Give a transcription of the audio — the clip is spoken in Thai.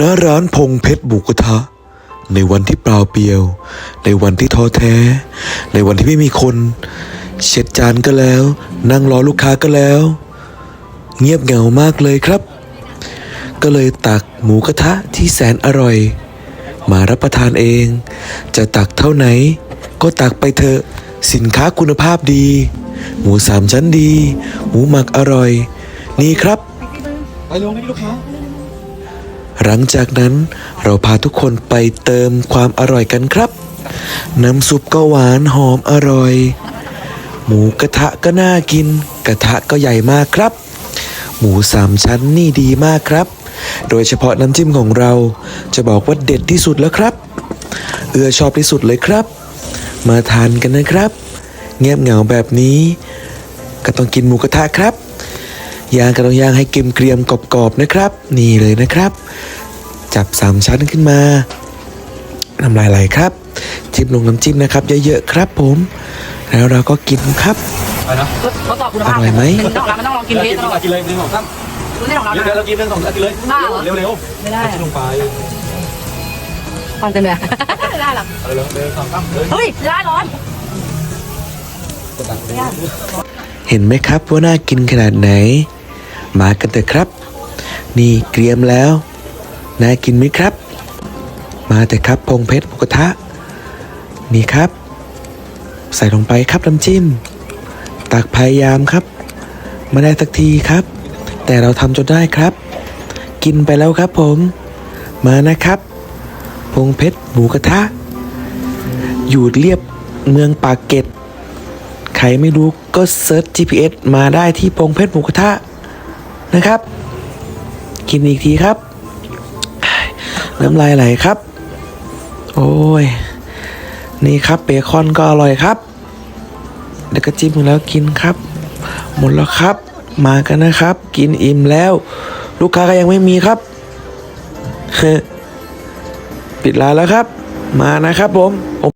ณร้านพงเพชรบุกระทะ ในวันที่เปล่าเปลี่ยว ในวันที่ท้อแท้ ในวันที่ไม่มีคน เช็ดจานก็แล้ว นั่งรอลูกค้าก็แล้ว เงียบเหงามากเลยครับ ก็เลยตักหมูกระทะที่แสนอร่อย มารับประทานเอง จะตักเท่าไหน ก็ตักไปเถอะสินค้าคุณภาพดี หมูสามชั้นดี หมูหมักอร่อย นี่ครับ ไปลงนี่ลูกค้า หลังจากนั้นเราพาทุกคนไปเติมความอร่อยกันครับ น้ำซุปก็หวานหอมอร่อย หมูกระทะก็น่ากิน กระทะก็ใหญ่มากครับ หมูสามชั้นนี่ดีมากครับ โดยเฉพาะน้ำจิ้มของเราจะบอกว่าเด็ดที่สุดแล้วครับ เอือชอบที่สุดเลยครับ มาทานกันนะครับ เงียบเหงาแบบนี้ ก็ต้องกินหมูกระทะครับ ย่างก็ต้องย่างให้เกรียมเกรียมๆกรอบๆนะครับ นี่เลยนะครับ จับสามชั้นขึ้นมาน้ำลายไหลครับจิ้มลงน้ำจิ้มนะครับ เยอะๆครับผม แล้วเราก็กินครับไปนะทดสอบคุณภาพอร่อยไหมนต้องมันต้องลองกินเทสตลอดกินเลยหนึ่งสองสามรู้ได้ของเราเดี๋ยวเรากินหนึ่งสองสามกินเลยบ้าเหรอเร็วเร็วไม่ได้ลงไปฟังกันเลยไม่ได้หรอกเร็วเร็วสองสามเลยเฮ้ยร้านร้อนเห็นไหมครับว่าน่ากินขนาดไหน มากันเถอะครับ นี่เกรียมแล้วน่ากินไหมครับ มาแต่ครับพงเพชรหมูกระทะ นี่ครับ ใส่ลงไปครับน้ำจิ้ม ตักพยายามครับไม่ได้สักทีครับ แต่เราทำจนได้ครับ กินไปแล้วครับผม มานะครับ พงเพชรหมูกระทะ อยู่เรียบเมืองปากเกร็ดใครไม่รู้ก็เซิร์ช GPS มาได้ที่พงเพชรหมูกระทะ นะครับ กินอีกทีครับ น้ำลายไหลครับ โอ้ย นี่ครับเบคอนก็อร่อยครับ เดี๋ยวก็จิ้มแล้วกินครับ หมดแล้วครับ มากันนะครับ กินอิ่มแล้ว ลูกค้าก็ยังไม่มีครับปิดร้านแล้วครับ มานะครับผม